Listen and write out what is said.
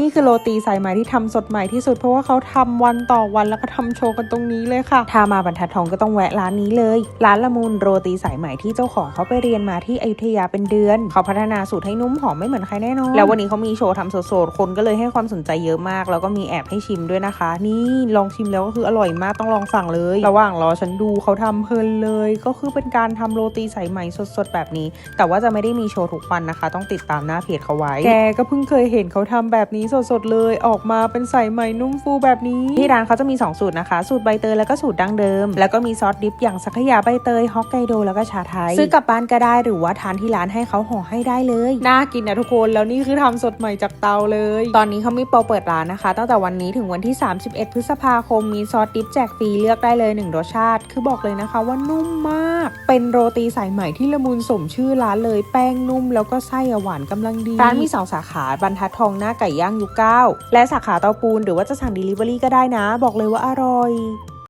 นี่คือโรตีสายไหมที่ทำสดใหม่ที่สุดเพราะว่าเขาทำวันต่อวันแล้วก็ทำโชว์กันตรงนี้เลยค่ะ ถ้ามาบรรทัดทองก็ต้องแวะร้านนี้เลย ร้านละมุนโรตีสายไหมที่เจ้าของเขาไปเรียนมาที่อยุธยาเป็นเดือน เขาพัฒนาสูตรให้นุ่มหอมไม่เหมือนใครแน่นอน แล้ววันนี้เขามีโชว์ทำสดๆ คนก็เลยให้ความสนใจเยอะมาก แล้วก็มีแอบให้ชิมด้วยนะคะ นี่ลองชิมแล้วก็คืออร่อยมากต้องลองสั่งเลย ระหว่างรอฉันดูเขาทำเพลินเลย ก็คือเป็นการทำโรตีสายไหมสดๆ แบบนี้ แต่ว่าจะไม่ได้มีโชว์ทุกวันนะคะ ต้องติดตามหน้าเพจเขาไว้ แกก็เพิ่งเคยเห็นเขาทำแบบนี้สดๆเลย ออกมาเป็นใสายไหม่นุ่มฟูแบบนี้ ที่ร้านเขาจะมี 2 สูตรนะคะ สูตรใบเตยแล้วก็สูตรดั้งเดิม แล้วก็มีซอสดิปอย่างสังขยาใบเตยฮอกไกโดแล้วก็ชาไทย ซื้อกลับบ้านก็ได้หรือว่าทานที่ร้านให้เขาห่อให้ได้เลย น่ากินนะทุกคนแล้วนี่คือทำสดใหม่จากเตาเลย ตอนนี้เขามีโปรเปิดร้านนะคะตั้งแต่วันนี้ถึงวันที่ 31 พฤษภาคมมีซอสดิปแจกฟรีเลือกได้เลย1รสชาติ คือบอกเลยนะคะว่านุ่มมาก เป็นโรตีสายใหม่ที่ละมุนสมชื่อร้านเลยแป้งนุ่มแล้วก็ไส้อะหวานกำลังดีร้านมี2สาขาบรรทัดทองหน้าไก่ย่างยุค9และสาขาเตาปูนหรือว่าจะสั่ง Delivery ก็ได้นะ บอกเลยว่าอร่อย